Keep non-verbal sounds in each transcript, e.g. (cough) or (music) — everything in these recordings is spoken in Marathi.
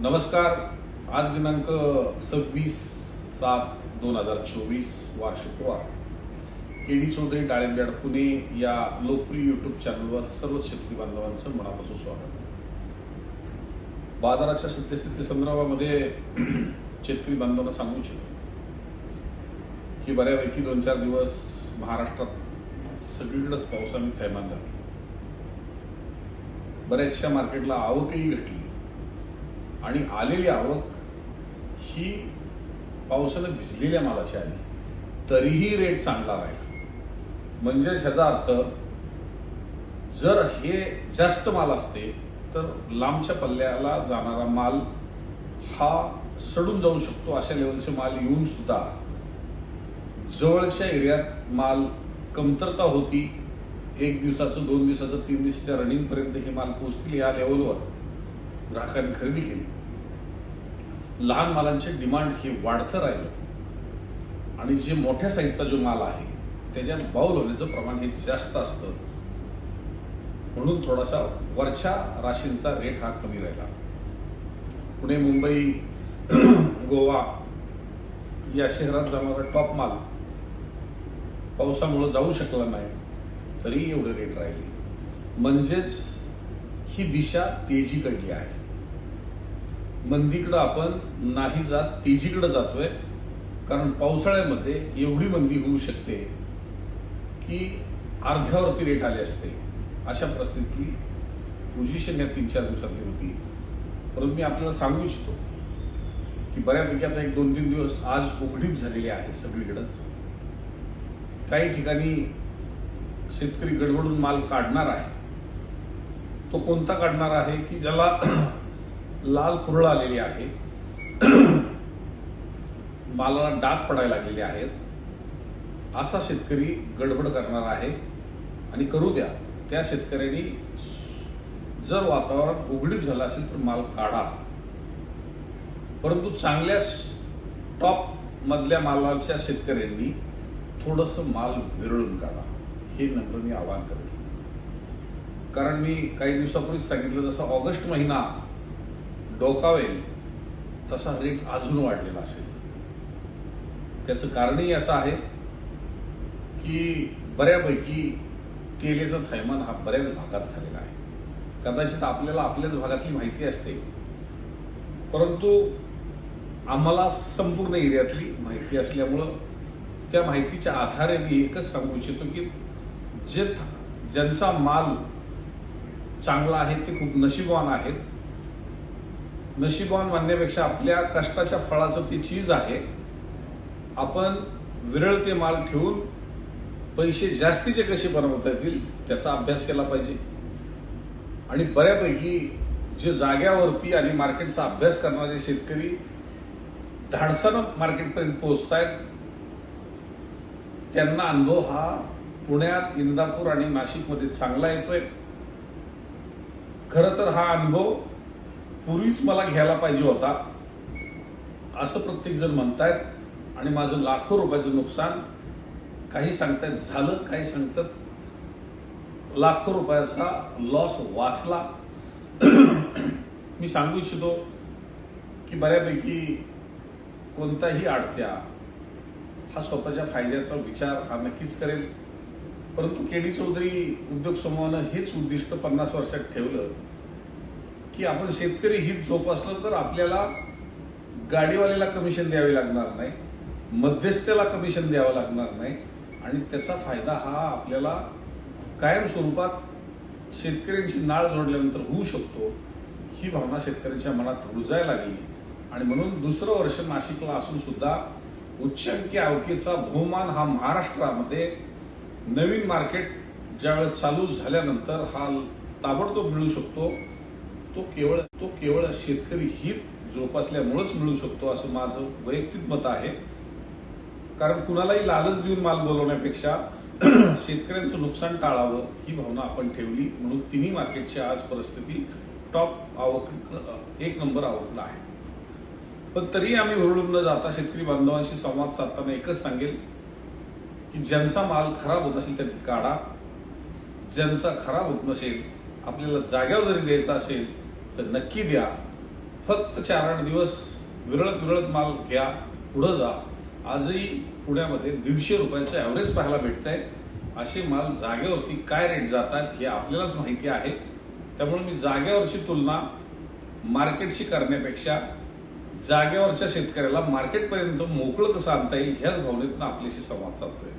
नमस्कार. आज दिनांक सव्वीस सात दोन हजार चोवीस वार शुक्रवार केडी चौधरी डाळिंब्याड पुणे या लोकप्रिय युट्यूब चॅनलवर सर्व शेतकरी बांधवांचं मनापासून स्वागत. बाजाराच्या सत्यस्थिती संदर्भामध्ये (clears throat) शेतकरी बांधवांना सांगू इच्छितो. की बऱ्यापैकी दोन चार दिवस महाराष्ट्रात सगळीकडेच पावसाने थैमान झाले. बऱ्याचशा मार्केटला आवकही घटली आणि आलेली आवक ही पावसानं भिजलेल्या मालाची आली. तरीही रेट चांगला राहिला. म्हणजे ह्याचा अर्थ जर हे जास्त माल असते तर लांबच्या पल्ल्याला जाणारा माल हा सडून जाऊ शकतो. अशा लेवलचे माल येऊन सुद्धा जवळच्या एरियात माल कमतरता होती. एक दिवसाचं दोन दिवसाचं तीन दिवसाच्या रनिंग पर्यंत हे माल पोचतील या लेवलवर ग्राहकांनी खरेदी केली. लहान मालांचे डिमांड हे वाढतं राहिलं. आणि जे मोठ्या साईजचा जो माल आहे त्याच्यात बाऊल होण्याचं प्रमाण हे जास्त असतं. म्हणून थोडासा वरच्या राशींचा रेट हा कमी राहिला. पुणे मुंबई (clears throat) गोवा या शहरात जाणारा टॉप माल पावसामुळे जाऊ शकला नाही तरी एवढे रेट राहिले. म्हणजेच ही दिशा तेजीकडली आहे. मंदीकडं आपण नाही जात तेजीकडे जातोय. कारण पावसाळ्यामध्ये एवढी मंदी होऊ शकते की अर्ध्यावरती रेट आले असते. अशा परिस्थितीतली पोझिशन या तीन चार दिवसातली होती. परंतु मी आपल्याला सांगू इच्छितो की बऱ्यापैकी आता एक दोन तीन दिवस आज उघडीप झालेली आहे सगळीकडंच. काही ठिकाणी शेतकरी गडबडून माल काढणार आहे. तो कोणता काढणार आहे की ज्याला लाल कुरळ आलेली आहे (clears throat) मालाला डाग पडायला लागलेले आहेत. असा शेतकरी गडबड करणार आहे. आणि करू द्या त्या शेतकऱ्यांनी जर वातावरण उघडीप झालं असेल तर माल काढा. परंतु चांगल्या टॉप मधल्या मालाच्या शेतकऱ्यांनी थोडस माल विरळून काढा. हे नम्र मी आवाहन करेन कारण मी काही दिवसापूर्वीच सांगितलं जसं ऑगस्ट महिना डोकावेल तसा रेट अजून वाढलेला असेल. त्याचं कारणही असं आहे की बऱ्यापैकी तेलेचं थैमान हा बऱ्याच भागात झालेला आहे. कदाचित आपल्याला आपल्याच भागातली माहिती असते. परंतु आम्हाला संपूर्ण एरियातली माहिती असल्यामुळं त्या माहितीच्या आधारे मी एकच सांगू इच्छितो की जे ज्यांचा माल चांगला आहे ते खूप नशीबवान आहेत नशीबवान मानण्यापेक्षा आपल्या कष्टाच्या फळाचं ती चीज आहे. आपण विरळ ते माल ठेवून पैसे जास्तीचे कसे बनवता येतील त्याचा अभ्यास केला पाहिजे. आणि बऱ्यापैकी जे जाग्यावरती आणि मार्केटचा अभ्यास करणारे शेतकरी धाडसानं मार्केटपर्यंत पोहोचतायत त्यांना अनुभव हा पुण्यात इंदापूर आणि नाशिकमध्ये चांगला येतोय. खर तर हा अनुभव पूर्वीच मला घ्यायला पाहिजे होता. असं प्रत्येक जण म्हणतायत आणि माझं लाखो रुपयाचं नुकसान काही सांगतायत झालं काही सांगतात. लाखो रुपयाचा लॉस वाचला. मी सांगू इच्छितो की बऱ्यापैकी कोणताही आडत्या हा स्वतःच्या फायद्याचा विचार हा नक्कीच करेल. परंतु केडी चौधरी उद्योग समूहानं हेच उद्दिष्ट पन्नास वर्षात ठेवलं. की आपण शेतकरी हित जोपासलं तर आपल्याला गाडीवाल्याला कमिशन द्यावे लागणार नाही मध्यस्थ्याला कमिशन द्यावं लागणार नाही. आणि त्याचा फायदा हा आपल्याला कायम स्वरूपात शेतकऱ्यांची नाळ जोडल्यानंतर होऊ शकतो ही भावना शेतकऱ्यांच्या मनात रुजायला लागली. आणि म्हणून दुसरं वर्ष नाशिकला असून सुद्धा उच्चांकी अवकेचा बहुमान हा महाराष्ट्रामध्ये नवीन मार्केट ज्यावेळेस चालू झाल्यानंतर हा ताबडतोब मिळू शकतो. तो केवळ तो केवळ शेतकरी हित जोपासल्यामुळेच मिळू शकतो असं माझं वैयक्तिक मत आहे. कारण कुणालाही लालच देऊन माल बोलवण्यापेक्षा (clears throat) शेतकऱ्यांचं नुकसान टाळावं ही भावना आपण ठेवली म्हणून तिन्ही मार्केटची आज परिस्थिती टॉप आवक एक नंबर आवकला आहे. पण तरी आम्ही हुरळून न जाता शेतकरी बांधवांशी संवाद साधताना एकच सांगेल की ज्यांचा माल खराब होत असेल त्यांनी काढा. ज्यांचा खराब होत नसेल आपल्याला जाग्यावर जरी द्यायचा असेल तर नक्की द्या. फक्त चार आठ दिवस विरळत विरळत माल घ्या पुढं जा. आजही पुण्यामध्ये दीडशे रुपयाचं ॲव्हरेज पाहायला भेटत आहे असे माल जागेवरती काय रेट जातात हे आपल्यालाच माहिती आहे. त्यामुळे मी जागेवरची तुलना मार्केटशी करण्यापेक्षा जागेवरच्या शेतकऱ्याला मार्केटपर्यंत मोकळं कसं आणता येईल ह्याच भावनेतनं आपल्याशी संवाद साधतोय.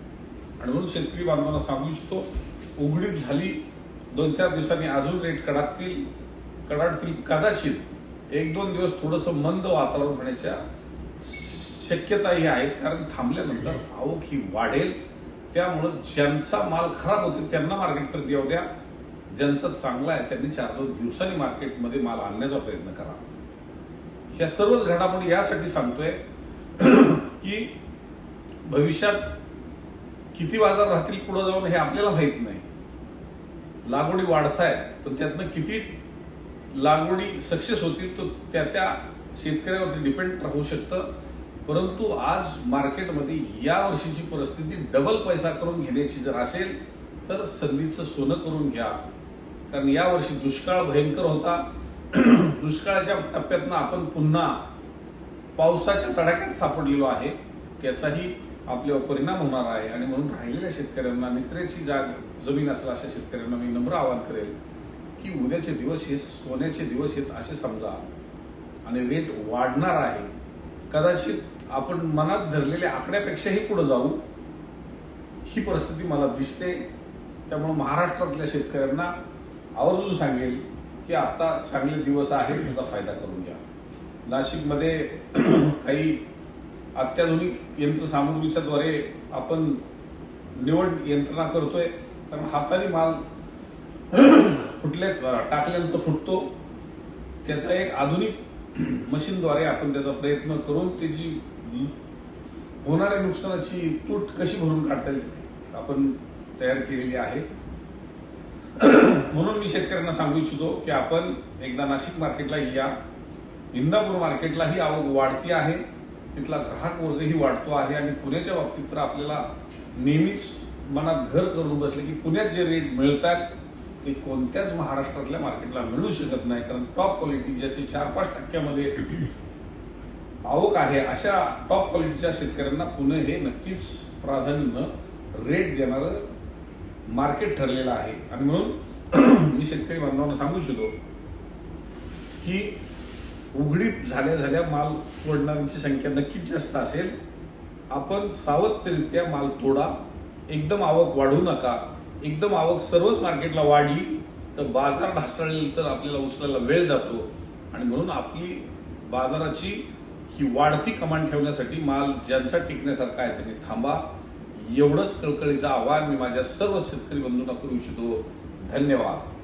आणि म्हणून शेतकरी बांधवांना सांगू इच्छितो उघडीप झाली. दोन चार दिवसांनी अजून रेट कडाकतील. कडाडतील कदाचित एक दोन दिवस थोडंसं मंद वातावरण होण्याच्या शक्यताही आहेत. कारण थांबल्यानंतर आवक ही वाढेल. त्यामुळं ज्यांचा माल खराब होतो त्यांना मार्केटपर्यंत येऊ द्या. ज्यांचा चांगला आहे त्यांनी चार दोन दिवसांनी मार्केटमध्ये माल आणण्याचा प्रयत्न करा. ह्या सर्वच घडामोडी यासाठी सांगतोय (clears throat) की भविष्यात किती बाजार राहतील पुढे जाऊन हे आपल्याला माहीत नाही. लागवडी वाढतायत पण त्यातनं किती लागवडी सक्सेस होतील तर त्या त्या शेतकऱ्यावरती डिपेंड राहू शकतं. परंतु आज मार्केटमध्ये या वर्षीची परिस्थिती डबल पैसा करून घेण्याची जर असेल तर संधीचं सोनं करून घ्या. कारण या वर्षी दुष्काळ भयंकर होता. (clears throat) दुष्काळाच्या टप्प्यातनं आपण पुन्हा पावसाच्या तडाख्यात सापडलेलो आहे. त्याचाही आपल्यावर परिणाम होणार आहे. आणि म्हणून राहिलेल्या शेतकऱ्यांना निचऱ्याची जाग जमीन असेल अशा शेतकऱ्यांना मी नम्र आवाहन करेल. की उद्याचे दिवस हे सोन्याचे दिवस आहेत असे समजा. आणि रेट वाढणार आहे. कदाचित आपण मनात धरलेल्या आकड्यापेक्षाही पुढे जाऊ. ही परिस्थिती मला दिसते. त्यामुळे महाराष्ट्रातल्या शेतकऱ्यांना आवर्जून सांगेल की आता चांगले दिवस आहेत त्याचा फायदा करून घ्या. नाशिकमध्ये (clears throat) काही अत्याधुनिक यंत्रसामुग्रीच्या द्वारे आपण निवड यंत्रणा करतोय. कारण हाताने माल (clears throat) (clears throat) फुटल्या टाकल्यानंतर फुटतो. त्याचा एक आधुनिक (clears throat) मशीनद्वारे आपण त्याचा प्रयत्न करून त्याची होणाऱ्या नुकसानाची तूट कशी भरून काढता येईल आपण तयार केलेली आहे. (clears throat) म्हणून मी शेतकऱ्यांना सांगू इच्छितो की आपण एकदा नाशिक मार्केटला या. इंदापूर मार्केटलाही आवक वाढती आहे. तिथला ग्राहक वर्गही वाढतो आहे आणि पुण्याच्या बाबतीत तर आपल्याला नेहमीच मनात घर करून बसले की पुण्यात जे रेट मिळतात ते कोणत्याच महाराष्ट्रातल्या मार्केटला मिळू शकत नाही. कारण टॉप क्वालिटी ज्याची चार पाच टक्क्यामध्ये आवक आहे अशा टॉप क्वालिटीच्या शेतकऱ्यांना पुणे हे नक्कीच प्राधान्य रेट देणारं मार्केट ठरलेलं आहे. आणि म्हणून (clears throat) मी शेतकरी बांधवांना सांगू इच्छितो की उघडीप झाल्या झाल्या माल तोडणाऱ्यांची संख्या नक्कीच जास्त असेल. आपण सावधरित्या माल तोडा. एकदम आवक वाढू नका. एकदम आवक सर्वच मार्केटला वाढली तर बाजार ढासळेल तर आपल्याला उचलायला वेळ जातो. आणि म्हणून आपली बाजाराची ही वाढती कमांड ठेवण्यासाठी माल ज्यांचा टिकण्यासारखा आहे त्यांनी थांबा. एवढंच कळकळीचं आवाहन मी माझ्या सर्व शेतकरी बंधूंना करू इच्छितो. धन्यवाद.